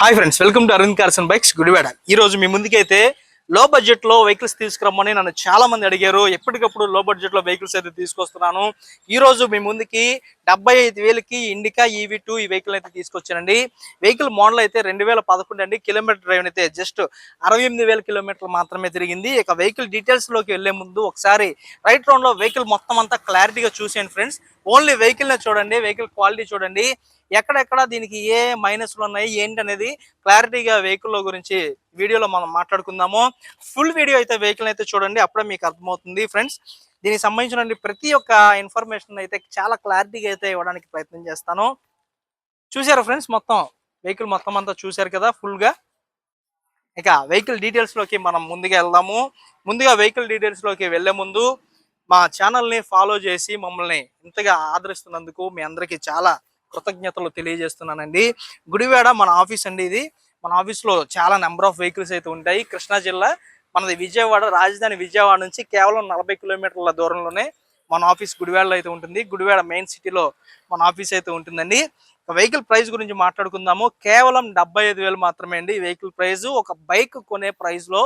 Hi friends welcome to Aravind cars and bikes Gudivada. ఈ రోజు మీ ముందుకైతే లో బడ్జెట్లో వెహికల్స్ తీసుకురమ్మని నన్ను చాలా మంది అడిగారు. ఎప్పటికప్పుడు లో బడ్జెట్లో వెహికల్స్ అయితే తీసుకొస్తున్నాను. ఈ రోజు మీ ముందుకి డెబ్బై ఐదు వేలకి ఇండికా ఈవీ టూ ఈ వెహికల్ అయితే తీసుకొచ్చానండి. వెహికల్ మోడల్ అయితే రెండు వేల పదకొండు అండి. కిలోమీటర్ డ్రైవ్ అయితే జస్ట్ అరవై ఎనిమిది వేల కిలోమీటర్లు మాత్రమే తిరిగింది. ఇక వెహికల్ డీటెయిల్స్లోకి వెళ్ళే ముందు ఒకసారి రైట్ రౌండ్లో వెహికల్ మొత్తం అంతా క్లారిటీగా చూసేయండి ఫ్రెండ్స్. ఓన్లీ వెహికల్ చూడండి వెహికల్ క్వాలిటీ చూడండి. ఎక్కడెక్కడ దీనికి ఏ మైనస్లు ఉన్నాయి ఏంటి అనేది క్లారిటీగా వెహికల్ గురించి వీడియోలో మనం మాట్లాడుకుందాము. ఫుల్ వీడియో అయితే వెహికల్ అయితే చూడండి అప్పుడే మీకు అర్థమవుతుంది ఫ్రెండ్స్. దీనికి సంబంధించిన ప్రతి ఒక్క ఇన్ఫర్మేషన్ అయితే చాలా క్లారిటీగా అయితే ఇవ్వడానికి ప్రయత్నం చేస్తాను. చూసారు ఫ్రెండ్స్ మొత్తం? వెహికల్ మొత్తం అంతా చూశారు కదా ఫుల్గా? ఇక వెహికల్ డీటెయిల్స్లోకి మనం ముందుగా వెళ్దాము. ముందుగా వెహికల్ డీటెయిల్స్లోకి వెళ్ళే ముందు మా ఛానల్ని ఫాలో చేసి మమ్మల్ని ఇంతగా ఆదరిస్తున్నందుకు మీ అందరికీ చాలా కృతజ్ఞతలు తెలియజేస్తున్నానండి. గుడివాడ మన ఆఫీస్ అండి ఇది. మన ఆఫీస్లో చాలా నెంబర్ ఆఫ్ వెహికల్స్ అయితే ఉంటాయి. కృష్ణా జిల్లా మనది విజయవాడ రాజధాని విజయవాడ నుంచి కేవలం నలభై కిలోమీటర్ల దూరంలోనే మన ఆఫీస్ గుడివాడలో అయితే ఉంటుంది. గుడివాడ మెయిన్ సిటీలో మన ఆఫీస్ అయితే ఉంటుందండి. వెహికల్ ప్రైస్ గురించి మాట్లాడుకుందాము. కేవలం డెబ్బై ఐదు వేలు మాత్రమే అండి వెహికల్ ప్రైస్ ఒక బైక్ కొనే ప్రైస్లో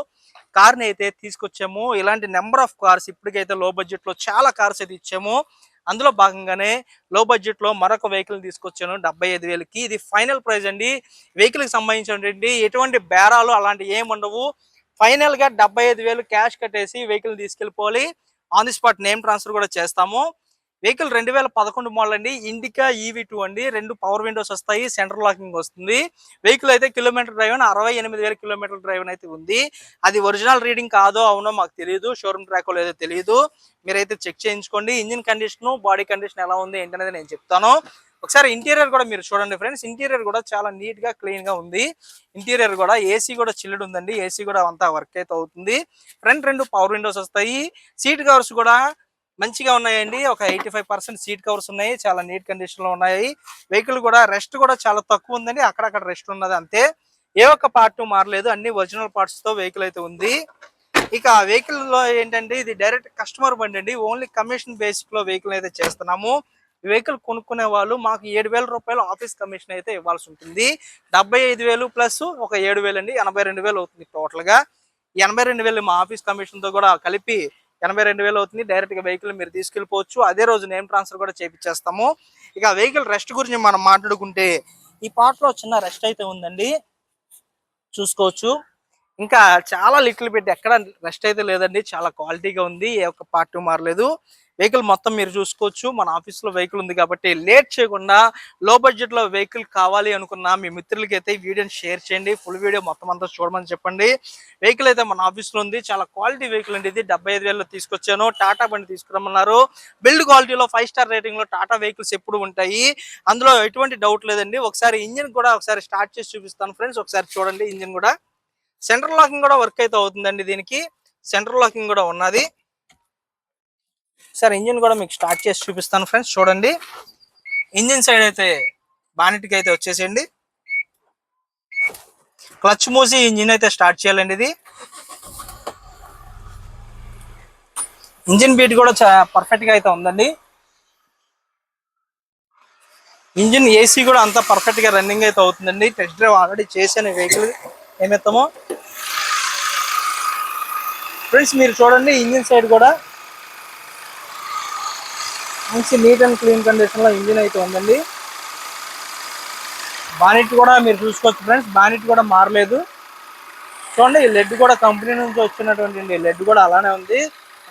కార్ని అయితే తీసుకొచ్చాము. ఇలాంటి నెంబర్ ఆఫ్ కార్స్ ఇప్పటికైతే లో బడ్జెట్లో చాలా కార్స్ అయితే ఇచ్చాము. అందులో భాగంగానే లో బడ్జెట్లో మరొక వెహికల్ తీసుకొచ్చాను డెబ్బై ఐదు వేలకి. ఇది ఫైనల్ ప్రైస్ అండి. వెహికల్కి సంబంధించినటువంటి ఎటువంటి బేరాలు అలాంటివి ఏమి ఉండవు. ఫైనల్గా డెబ్బై ఐదు వేలు క్యాష్ కట్టేసి vehicle తీసుకెళ్ళిపోవాలి. On the spot name transfer కూడా చేస్తాము. వెహికల్ రెండు వేల పదకొండు మోడల్ అండి. ఇండికా ఈవీ టూ అండి. రెండు పవర్ విండోస్ వస్తాయి. సెంటర్ లాకింగ్ వస్తుంది. వెహికల్ అయితే కిలోమీటర్ డ్రైవ్ అరవై ఎనిమిది వేల కిలోమీటర్ డ్రైవ్ అయితే ఉంది. అది ఒరిజినల్ రీడింగ్ కాదో అవునో మాకు తెలియదు షోరూమ్ ట్రాక్ లేదో తెలియదు మీరైతే చెక్ చేయించుకోండి. ఇంజిన్ కండిషను బాడీ కండిషన్ ఎలా ఉంది ఏంటనేది నేను చెప్తాను. ఒకసారి ఇంటీరియర్ కూడా మీరు చూడండి ఫ్రెండ్స్ ఇంటీరియర్ కూడా చాలా నీట్గా క్లీన్గా ఉంది. ఇంటీరియర్ కూడా ఏసీ కూడా చిల్లుడు ఉందండి. ఏసీ కూడా అంతా వర్క్ అయితే అవుతుంది. ఫ్రంట్ రెండు పవర్ విండోస్ వస్తాయి. సీట్ కవర్స్ కూడా మంచిగా ఉన్నాయండి. ఒక eighty five percent seat covers ఉన్నాయి. చాలా నీట్ కండిషన్లో ఉన్నాయి. వెహికల్ కూడా రెస్ట్ కూడా చాలా తక్కువ ఉందండి. అక్కడక్కడ రెస్ట్ ఉన్నది అంతే. ఏ ఒక్క పార్ట్ మారలేదు. అన్ని ఒరిజినల్ పార్ట్స్తో వెహికల్ అయితే ఉంది. ఇక వెహికల్లో ఏంటంటే ఇది డైరెక్ట్ కస్టమర్ బండి అండి. ఓన్లీ కమిషన్ బేసిక్లో వెహికల్ అయితే చేస్తున్నాము. వెహికల్ కొనుక్కునే వాళ్ళు మాకు ఏడు వేల రూపాయలు ఆఫీస్ కమిషన్ అయితే ఇవ్వాల్సి ఉంటుంది. డెబ్బై ఐదు వేలు ప్లస్ ఒక ఏడు వేలు అండి. ఎనభై రెండు వేలు అవుతుంది టోటల్గా ఎనభై రెండు వేలు మా ఆఫీస్ కమిషన్తో కూడా కలిపి ఎనభై రెండు వేలు అవుతుంది. డైరెక్ట్గా వెహికల్ మీరు తీసుకెళ్ళిపోవచ్చు. అదే రోజు నేమ్ ట్రాన్స్ఫర్ కూడా చేపించేస్తాము ఇక వెహికల్ రెస్ట్ గురించి మనం మాట్లాడుకుంటే ఈ పార్ట్లో చిన్న రెస్ట్ అయితే ఉందండి. చూసుకోవచ్చు. ఇంకా చాలా లిటిల్ పెట్టి ఎక్కడ రెస్ట్ అయితే లేదండి. చాలా క్వాలిటీగా ఉంది. ఏ ఒక్క పార్ట్ మారలేదు. వెహికల్ మొత్తం మీరు చూసుకోవచ్చు. మన ఆఫీస్లో వెహికల్ ఉంది కాబట్టి లేట్ చేయకుండా లో బడ్జెట్లో వెహికల్ కావాలి అనుకున్న మీ మిత్రులకి అయితే ఈ వీడియోని షేర్ చేయండి. ఫుల్ వీడియో మొత్తం అంతా చూడమని చెప్పండి. వెహికల్ అయితే మన ఆఫీస్లో ఉంది. చాలా క్వాలిటీ వెహికల్ అండి ఇది. డెబ్బై ఐదు వేలలో తీసుకొచ్చాను. టాటా బండి తీసుకురమ్మన్నారు. బిల్డ్ క్వాలిటీలో ఫైవ్ స్టార్ రేటింగ్లో టాటా వెహికల్స్ ఎప్పుడు ఉంటాయి? అందులో ఎటువంటి డౌట్ లేదండి. ఒకసారి ఇంజిన్ కూడా ఒకసారి స్టార్ట్ చేసి చూపిస్తాను ఫ్రెండ్స్. ఒకసారి చూడండి ఇంజిన్ కూడా. సెంట్రల్ లాకింగ్ కూడా వర్క్ అయితే అవుతుందండి దీనికి. సెంట్రల్ లాకింగ్ కూడా ఉన్నది. సార్ ఇంజిన్ కూడా మీకు స్టార్ట్ చేసి చూపిస్తాను ఫ్రెండ్స్ చూడండి. ఇంజిన్ సైడ్ అయితే బానెట్కి అయితే వచ్చేసేయండి. క్లచ్ మూసి ఇంజిన్ అయితే స్టార్ట్ చేయాలండి ఇది. ఇంజిన్ బీట్ కూడా పర్ఫెక్ట్గా అయితే ఉందండి. ఇంజిన్ ఏసీ కూడా అంతా పర్ఫెక్ట్గా రన్నింగ్ అయితే అవుతుందండి. టెస్ట్ డ్రైవ్ ఆల్రెడీ చేశాను వెహికల్ ఏమెత్తామో. ఫ్రెండ్స్ మీరు చూడండి ఇంజిన్ సైడ్ కూడా మంచి నీట్ అండ్ క్లీన్ కండిషన్లో ఇంజిన్ అయితే ఉందండి. బానెట్ కూడా మీరు చూసుకోవచ్చు ఫ్రెండ్స్ బానెట్ కూడా మారలేదు. చూడండి ఈ లెడ్ కూడా కంపెనీ నుంచి వచ్చినటువంటి లెడ్ కూడా అలానే ఉంది.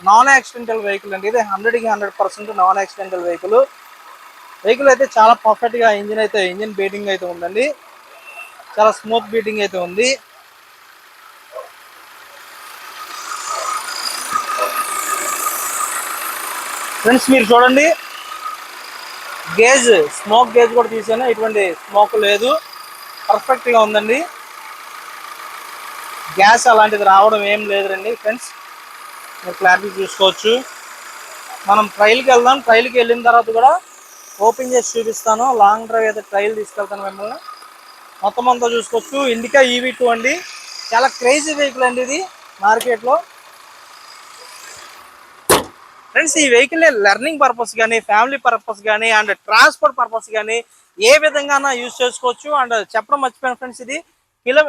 నాన్ యాక్సిడెంటల్ వెహికల్ అండి ఇది హండ్రెడ్కి hundred percent non accidental vehicle vehicle అయితే చాలా పర్ఫెక్ట్గా ఇంజిన్ అయితే ఇంజిన్ బీటింగ్ అయితే ఉందండి. చాలా స్మూత్ బీటింగ్ అయితే ఉంది. ఫ్రెండ్స్ మీరు చూడండి. గేజ్ స్మోక్ గేజ్ కూడా తీసాను. ఎటువంటి స్మోక్ లేదు. పర్ఫెక్ట్గా ఉందండి. గ్యాస్ అలాంటిది రావడం ఏం లేదండి ఫ్రెండ్స్. మీరు క్లారిటీ చూసుకోవచ్చు. మనం ట్రైల్కి వెళ్దాం. ట్రైల్కి వెళ్ళిన తర్వాత కూడా ఓపెన్ చేసి చూపిస్తాను. లాంగ్ డ్రైవ్ అయితే ట్రైల్ తీసుకెళ్తాను మిమ్మల్ని. మొత్తం అంతా చూసుకోవచ్చు. ఇండికా ఈవీ టూ అండి. చాలా క్రేజీ వెహికల్ అండి ఇది మార్కెట్లో. ఫ్రెండ్స్ ఈ వెహికల్ లెర్నింగ్ పర్పస్ కానీ ఫ్యామిలీ పర్పస్ కానీ అండ్ ట్రాన్స్పోర్ట్ పర్పస్ కానీ ఏ విధంగా యూజ్ చేసుకోవచ్చు. అండ్ చెప్పడం మర్చిపోయాను ఫ్రెండ్స్ ఇది కిలో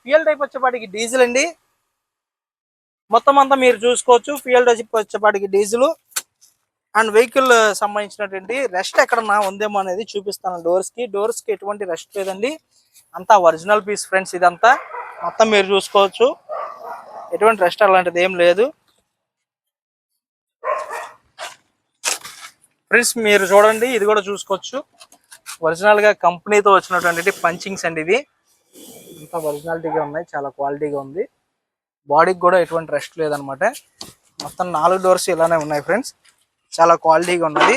ఫ్యూయల్ టైప్ వచ్చేపాటికి డీజిల్ అండి. మొత్తం అంతా మీరు చూసుకోవచ్చు ఫ్యూయల్ టైప్ వచ్చేపాటికి డీజిల్ అండ్ వెహికల్ సంబంధించినటువంటి రెస్ట్ ఎక్కడన్నా ఉందేమో అనేది చూపిస్తాను డోర్స్కి. డోర్స్కి ఎటువంటి రెస్ట్ లేదండి. అంతా ఒరిజినల్ పీస్ ఫ్రెండ్స్ ఇదంతా. మొత్తం మీరు చూసుకోవచ్చు. ఎటువంటి రెస్ట్ అలాంటిది ఏం లేదు. ఫ్రెండ్స్ మీరు చూడండి ఇది కూడా చూసుకోవచ్చు. ఒరిజినల్గా కంపెనీతో వచ్చినటువంటి పంచింగ్స్ అండి ఇది. అంతా ఒరిజినాలిటీగా ఉన్నాయి చాలా క్వాలిటీగా ఉంది. బాడీకి కూడా ఎటువంటి రెస్ట్ లేదనమాట మొత్తం నాలుగు డోర్స్ ఇలానే ఉన్నాయి ఫ్రెండ్స్ చాలా క్వాలిటీగా ఉన్నది.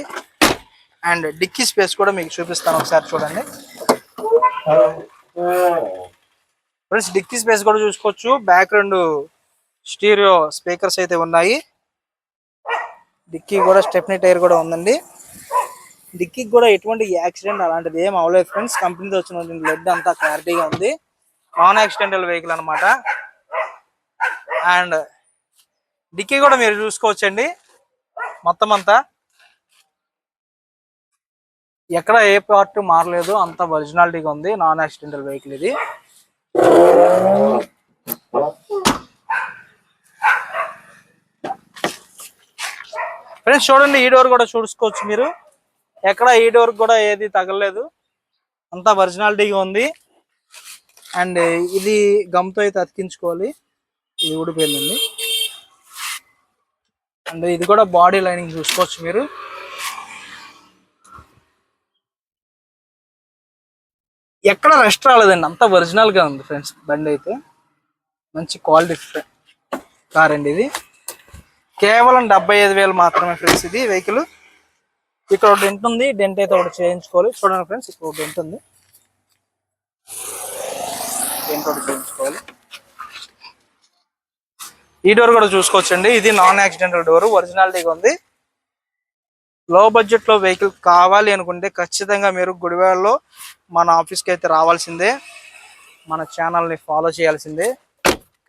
అండ్ డిక్కీ స్పేస్ కూడా మీకు చూపిస్తాను ఒకసారి చూడండి. ఫ్రెండ్స్ డిక్కీ స్పేస్ కూడా చూసుకోవచ్చు. బ్యాక్ రెండు స్టీరియో స్పీకర్స్ అయితే ఉన్నాయి. డిక్కీ కూడా స్టెప్నీ టైర్ కూడా ఉందండి. డిక్కీకి కూడా ఎటువంటి యాక్సిడెంట్ అలాంటిది ఏం అవ్వలేదు ఫ్రెండ్స్. కంపెనీతో వచ్చిన లెడ్ అంతా క్లారిటీగా ఉంది. నాన్ యాక్సిడెంటల్ వెహికల్ అన్నమాట. అండ్ డిక్కీ కూడా మీరు చూసుకోవచ్చండి. మొత్తం అంతా. ఎక్కడ ఏ పార్ట్ మారలేదు అంత ఒరిజినాలిటీగా ఉంది నాన్ యాక్సిడెంటల్ వెహికల్ ఇది. ఫ్రెండ్స్ చూడండి ఈ డోర్ కూడా చూసుకోవచ్చు మీరు. ఎక్కడ ఈ డోర్ కూడా ఏది తగలలేదు. అంతా ఒరిజినాలిటీగా ఉంది. అండ్ ఇది గమ్తో అయితే అతికించుకోవాలి. ఇది ఊడిపోయిందండి. అండ్ ఇది కూడా బాడీ లైనింగ్ చూసుకోవచ్చు మీరు. ఎక్కడ రెస్ట్ రాలేదండి. అంత ఒరిజినల్గా ఉంది ఫ్రెండ్స్ బండి అయితే. మంచి క్వాలిటీ కార్ అండి ఇది. కేవలం డెబ్బై ఐదు వేలు మాత్రమే ఫ్రెండ్స్ ఇది వెహికల్. ఇక్కడ ఒక డెంట్ ఉంది డెంట్ అయితే ఒకటి చేయించుకోవాలి. చూడండి ఫ్రెండ్స్ ఇక్కడ ఒక డెంట్ ఉంది. డెంట్ ఒకటి చేయించుకోవాలి. ఈ డోర్ కూడా చూసుకోవచ్చండి. ఇది నాన్ యాక్సిడెంటల్ డోర్ ఒరిజినాలిటీగా ఉంది. లో బడ్జెట్లో వెహికల్ కావాలి అనుకుంటే ఖచ్చితంగా మీరు గుడివాడలో మన ఆఫీస్కి అయితే రావాల్సిందే. మన ఛానల్ని ఫాలో చేయాల్సిందే.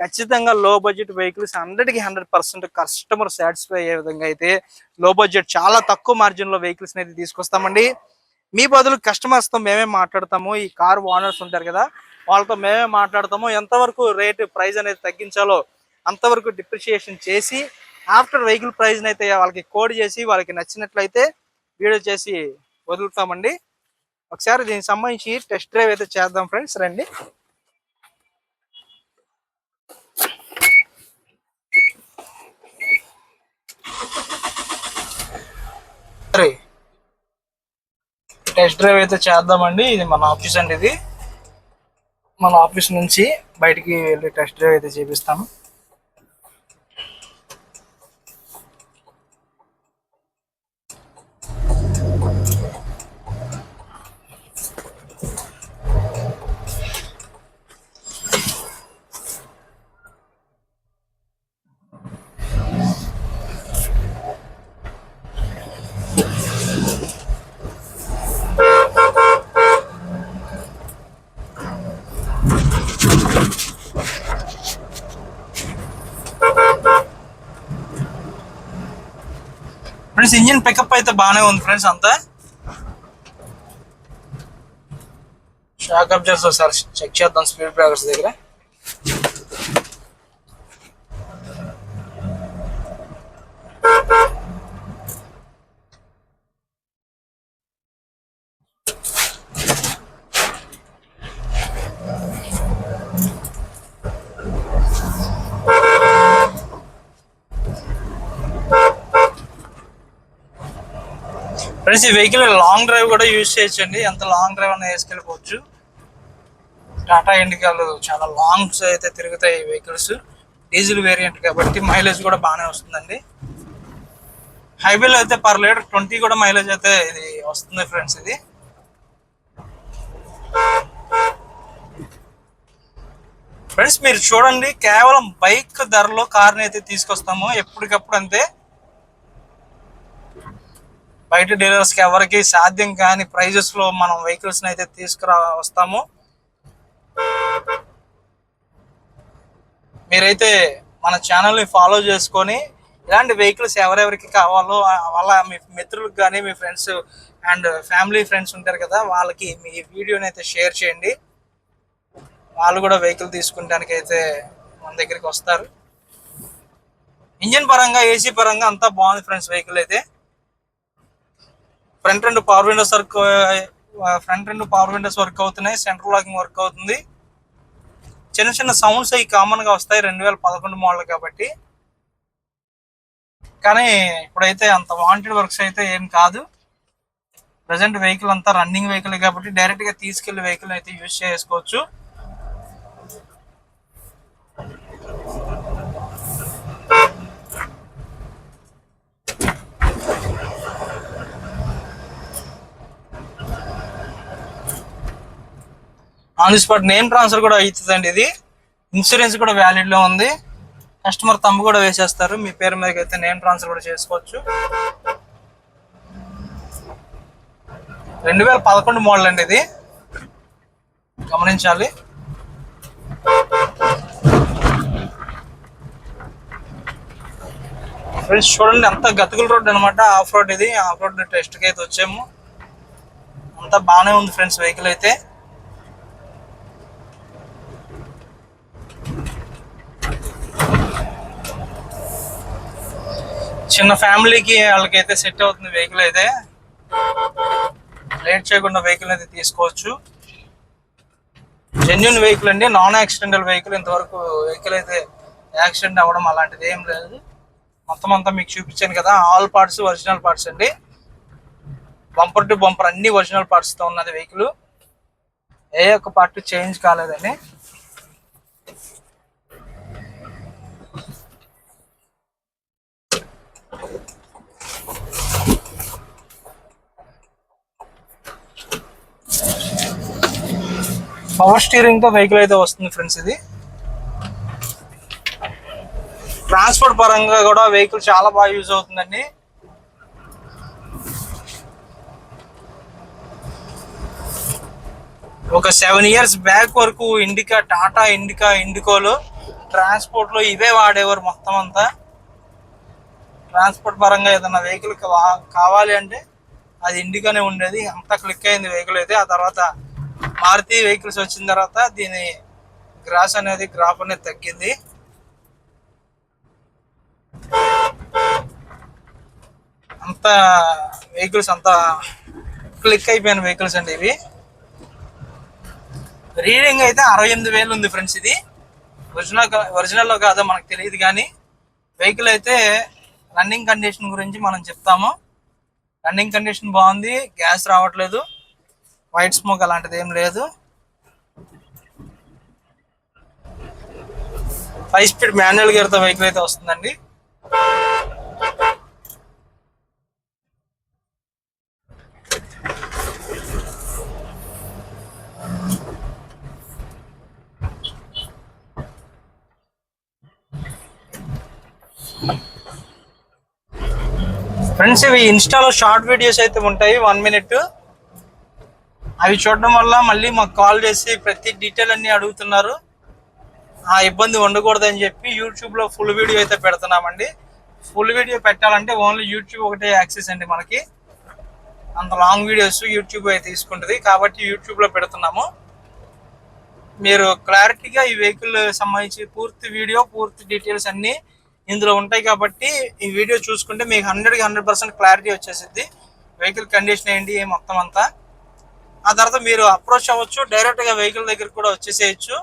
ఖచ్చితంగా లో బడ్జెట్ వెహికల్స్ హండ్రెడ్కి హండ్రెడ్ పర్సెంట్ కస్టమర్ సాటిస్ఫై అయ్యే విధంగా అయితే లో బడ్జెట్ చాలా తక్కువ మార్జిన్లో వెహికల్స్ అయితే తీసుకొస్తామండి. మీ బదులు కస్టమర్స్తో తో మేమే మాట్లాడతాము. ఈ కార్ ఓనర్స్ ఉంటారు కదా వాళ్ళతో మేమే మాట్లాడతాము. ఎంతవరకు రేట్ ప్రైస్ అనేది తగ్గించాలో అంతవరకు డిప్రిషియేషన్ చేసి ఆఫ్టర్ వెహికల్ ప్రైస్ అయితే వాళ్ళకి కోడ్ చేసి వాళ్ళకి నచ్చినట్లయితే వీడియో చేసి వదులుతామండి. ఒకసారి దీనికి సంబంధించి టెస్ట్ డ్రైవ్ అయితే చేద్దాం ఫ్రెండ్స్ రండి. టెస్ట్ డ్రైవ్ అయితే చేద్దామండి. ఇది మన ఆఫీస్ అండి ఇది. మన ఆఫీస్ నుంచి బయటికి వెళ్ళి టెస్ట్ డ్రైవ్ అయితే చేపిస్తాను. ఫ్రెండ్స్ ఇంజిన్ పికప్ అయితే బాగానే ఉంది ఫ్రెండ్స్ అంతా. షాక్ అబ్జర్స్ ఒకసారి చెక్ చేద్దాం స్పీడ్ బ్రేకర్స్ దగ్గర. ఫ్రెండ్స్ ఈ వెహికల్ లాంగ్ డ్రైవ్ కూడా యూజ్ చేయొచ్చండి. ఎంత లాంగ్ డ్రైవ్ అన్నా వేసుకెళ్ళిపోవచ్చు. టాటా ఇండికాలు చాలా లాంగ్స్ అయితే తిరుగుతాయి ఈ వెహికల్స్ డీజిల్ వేరియంట్ కాబట్టి మైలేజ్ కూడా బాగానే వస్తుందండి. హైవేలో అయితే పర్ లీటర్ ట్వంటీ కూడా మైలేజ్ అయితే ఇది వస్తుంది ఫ్రెండ్స్ ఇది. ఫ్రెండ్స్ మీరు చూడండి కేవలం బైక్ ధరలో కార్ని అయితే తీసుకొస్తాము. ఎప్పటికప్పుడు అంతే బయట డీలర్స్కి ఎవరికి సాధ్యం కాని ప్రైజెస్లో మనం వెహికల్స్ అయితే తీసుకురా వస్తాము. మీరైతే మన ఛానల్ని ఫాలో చేసుకొని ఇలాంటి వెహికల్స్ ఎవరెవరికి కావాలో వాళ్ళ మీ మిత్రులకు కానీ మీ ఫ్రెండ్స్ అండ్ ఫ్యామిలీ ఫ్రెండ్స్ ఉంటారు కదా వాళ్ళకి మీ వీడియోని అయితే షేర్ చేయండి. వాళ్ళు కూడా వెహికల్ తీసుకుంటానికి అయితే మన దగ్గరికి వస్తారు. ఇంజిన్ పరంగా ఏసీ పరంగా అంతా బాగుంది ఫ్రెండ్స్ వెహికల్ అయితే. ఫ్రంట్ రెండు పవర్ విండోస్ వర్క్ ఫ్రంట్ రెండు పవర్ విండోస్ వర్క్ అవుతున్నాయి సెంట్రల్ లాకింగ్ వర్క్ అవుతుంది. చిన్న చిన్న సౌండ్స్ అవి కామన్గా వస్తాయి రెండు వేల పదకొండు మోడల్ కాబట్టి. కానీ ఇప్పుడైతే అంత వాంటెడ్ వర్క్స్ అయితే ఏం కాదు. ప్రజెంట్ వెహికల్ అంతా రన్నింగ్ వెహికల్ కాబట్టి డైరెక్ట్గా తీసుకెళ్ళి వెహికల్ అయితే యూజ్ చేసుకోవచ్చు. On the spot name transfer కూడా అవుతుందండి ఇది. ఇన్సూరెన్స్ కూడా వ్యాలిడ్లో ఉంది. కస్టమర్ తమ్ము కూడా వేసేస్తారు. మీ పేరు మీద అయితే నేమ్ ట్రాన్స్ఫర్ కూడా చేసుకోవచ్చు. రెండు వేల పదకొండు మోడల్ అండి ఇది. గమనించాలి. ఫ్రెండ్స్ చూడండి అంత గతుకుల రోడ్ అనమాట ఆఫ్ రోడ్ ఇది. ఆఫ్ రోడ్ టెస్ట్కి అయితే వచ్చాము. అంతా బాగానే ఉంది ఫ్రెండ్స్ వెహికల్ అయితే. చిన్న ఫ్యామిలీకి వాళ్ళకైతే సెట్ అవుతుంది వెహికల్ అయితే. లేట్ చేయకుండా వెహికల్ అయితే తీసుకోవచ్చు. జెన్యున్ వెహికల్ అండి నాన్ యాక్సిడెంటల్ వెహికల్ ఇంతవరకు వెహికల్ అయితే యాక్సిడెంట్ అవ్వడం అలాంటిది ఏం లేదు. మొత్తం అంతా మీకు చూపించాను కదా ఆల్ పార్ట్స్ ఒరిజినల్ పార్ట్స్ అండి. బంపర్ టు బంపర్ అన్ని ఒరిజినల్ పార్ట్స్తో ఉన్నది వెహికల్ ఏ ఒక్క పార్ట్ చేంజ్ కాలేదండి. పవర్ స్టీరింగ్తో వెహికల్ అయితే వస్తుంది ఫ్రెండ్స్ ఇది. ట్రాన్స్పోర్ట్ పరంగా కూడా వెహికల్ చాలా బాగా యూజ్ అవుతుందండి. ఒక సెవెన్ ఇయర్స్ బ్యాక్ వరకు ఇండికా టాటా ఇండికా ఇండికోలు ట్రాన్స్పోర్ట్లో ఇవే వాడేవారు మొత్తం అంతా. ట్రాన్స్పోర్ట్ పరంగా ఏదైనా వెహికల్ కావాలి అంటే అది ఇండికానే ఉండేది. అంతా క్లిక్ అయింది వెహికల్ అయితే. ఆ తర్వాత మారుతి వెహికల్స్ వచ్చిన తర్వాత దీని గ్రాస్ అనేది గ్రాఫ్ అనేది తగ్గింది. అంత వెహికల్స్ అంతా క్లిక్ అయిపోయిన వెహికల్స్ అండి ఇవి. రీడింగ్ అయితే అరవై ఎనిమిది వేలు ఉంది ఫ్రెండ్స్ ఇది. ఒరిజినల్ ఒరిజినల్లో కాదో మనకు తెలియదు కానీ వెహికల్ అయితే రన్నింగ్ కండిషన్ గురించి మనం చెప్తాము. రన్నింగ్ కండిషన్ బాగుంది గ్యాస్ రావట్లేదు. వైట్ స్మోక్ అలాంటిది ఏం లేదు. ఫైవ్ స్పీడ్ మాన్యువల్ గేర్తో వెహికల్ అయితే వస్తుందండి. ఫ్రెండ్స్ ఇవి ఇన్స్టాలో షార్ట్ వీడియోస్ అయితే ఉంటాయి. One minute. అవి చూడడం వల్ల మళ్ళీ మాకు కాల్ చేసి ప్రతి డీటెయిల్ అన్ని అడుగుతున్నారు. ఆ ఇబ్బంది ఉండకూడదని చెప్పి యూట్యూబ్లో ఫుల్ వీడియో అయితే పెడుతున్నామండి. ఫుల్ వీడియో పెట్టాలంటే ఓన్లీ యూట్యూబ్ ఒకటే యాక్సెస్ అండి మనకి. అంత లాంగ్ వీడియోస్ యూట్యూబ్ అయితే తీసుకుంటుంది. కాబట్టి యూట్యూబ్లో పెడుతున్నాము. మీరు క్లారిటీగా ఈ వెహికల్ సంబంధించి పూర్తి వీడియో పూర్తి డీటెయిల్స్ అన్ని ఇందులో ఉంటాయి కాబట్టి ఈ వీడియో చూసుకుంటే మీకు హండ్రెడ్కి హండ్రెడ్ పర్సెంట్ క్లారిటీ వచ్చేసింది వెహికల్ కండిషన్ ఏంటి మొత్తం అంతా. ఆ తర్వాత మీరు అప్రోచ్ అవ్వచ్చు డైరెక్ట్గా వెహికల్ దగ్గర కూడా వచ్చేసేయచ్చు.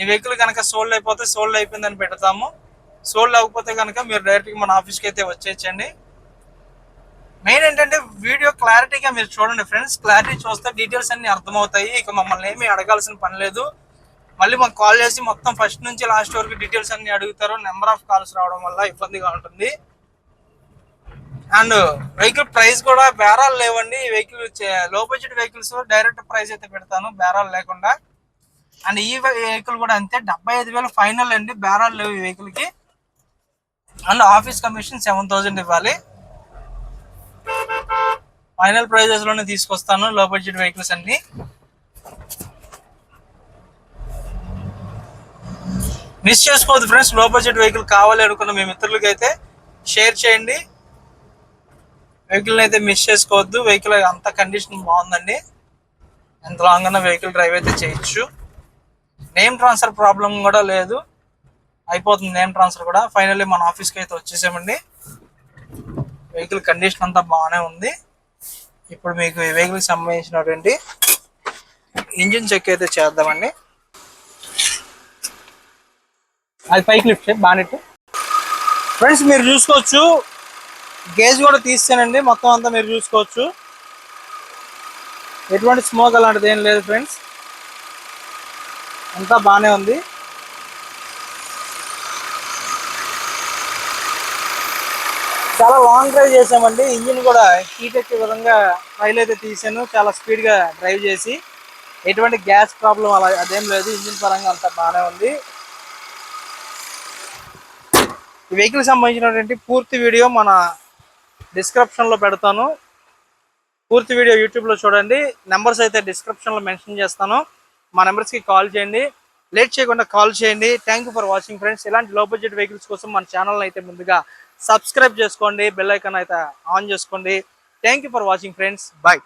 ఈ వెహికల్ కనుక సోల్డ్ అయిపోతే సోల్డ్ అయిపోయిందని పెడతాము. సోల్డ్ అవ్వకపోతే కనుక మీరు డైరెక్ట్గా మన ఆఫీస్కి అయితే వచ్చేయచ్చండి. మెయిన్ ఏంటంటే వీడియో క్లారిటీగా మీరు చూడండి ఫ్రెండ్స్ క్లారిటీ చూస్తే డీటెయిల్స్ అన్ని అర్థమవుతాయి. ఇక మమ్మల్ని ఏమీ అడగాల్సిన పని లేదు. మళ్ళీ మాకు కాల్ చేసి మొత్తం ఫస్ట్ నుంచి లాస్ట్ వరకు డీటెయిల్స్ అన్ని అడుగుతారు. నెంబర్ ఆఫ్ కాల్స్ రావడం వల్ల ఇబ్బందిగా ఉంటుంది. అండ్ వెహికల్ ప్రైస్ కూడా బేరాలు లేవండి. ఈ వెహికల్లో బడ్జెట్ వెహికల్స్ డైరెక్ట్ ప్రైస్ అయితే పెడతాను. బేరాలు లేకుండా. అండ్ ఈ వెహికల్ కూడా అంతే. డెబ్బై ఐదు వేలు ఫైనల్ అండి. బేరాలు లేవు ఈ వెహికల్కి. And office commission seven thousand ఇవ్వాలి. ఫైనల్ ప్రైజెస్లోనే తీసుకొస్తాను. లో బడ్జెట్ వెహికల్స్ అన్ని. మిస్ చేసుకోవద్దు ఫ్రెండ్స్లో బడ్జెట్ వెహికల్ కావాలి అనుకున్న మీ మిత్రులకి అయితే షేర్ చేయండి. వెహికల్ అయితే మిస్ చేసుకోవద్దు. వెహికల్ అంత కండిషన్ బాగుందండి. ఎంత లాంగ్ అన్న వెహికల్ డ్రైవ్ అయితే చేయొచ్చు. నేమ్ ట్రాన్స్ఫర్ ప్రాబ్లం కూడా లేదు. అయిపోతుంది నేమ్ ట్రాన్స్ఫర్ కూడా. ఫైనల్లీ మన ఆఫీస్కి అయితే వచ్చేసామండి. వెహికల్ కండిషన్ అంతా బాగానే ఉంది. ఇప్పుడు మీకు ఈ వెహికల్కి సంబంధించినటువంటి ఇంజిన్ చెక్ అయితే చేద్దామండి. అది పైకి లిఫ్ట్ చేయి ఫ్రెండ్స్ మీరు చూసుకోవచ్చు. గేజ్ కూడా తీసానండి. మొత్తం అంతా మీరు చూసుకోవచ్చు. ఎటువంటి స్మోక్ అలాంటిది ఏం లేదు ఫ్రెండ్స్. అంతా బాగానే ఉంది. చాలా లాంగ్ డ్రైవ్ చేసామండి ఇంజిన్ కూడా హీట్ ఎక్కే విధంగా ఫైల్ అయితే తీసాను. చాలా స్పీడ్గా డ్రైవ్ చేసి. ఎటువంటి గ్యాస్ ప్రాబ్లం అలా అదేం లేదు. ఇంజిన్ పరంగా అంతా బాగానే ఉంది. ఈ వెహికల్ సంబంధించినటువంటి పూర్తి వీడియో మన డిస్క్రిప్షన్లో పెడతాను. పూర్తి వీడియో యూట్యూబ్లో చూడండి. నెంబర్స్ అయితే డిస్క్రిప్షన్లో మెన్షన్ చేస్తాను. మా నెంబర్స్కి కాల్ చేయండి. లేట్ చేయకుండా కాల్ చేయండి. Thank you for watching friends ఇలాంటి లో బడ్జెట్ వెహికల్స్ కోసం మన ఛానల్ అయితే ముందుగా సబ్స్క్రైబ్ చేసుకోండి. బెల్ ఐకాన్ అయితే ఆన్ చేసుకోండి. Thank you for watching friends bye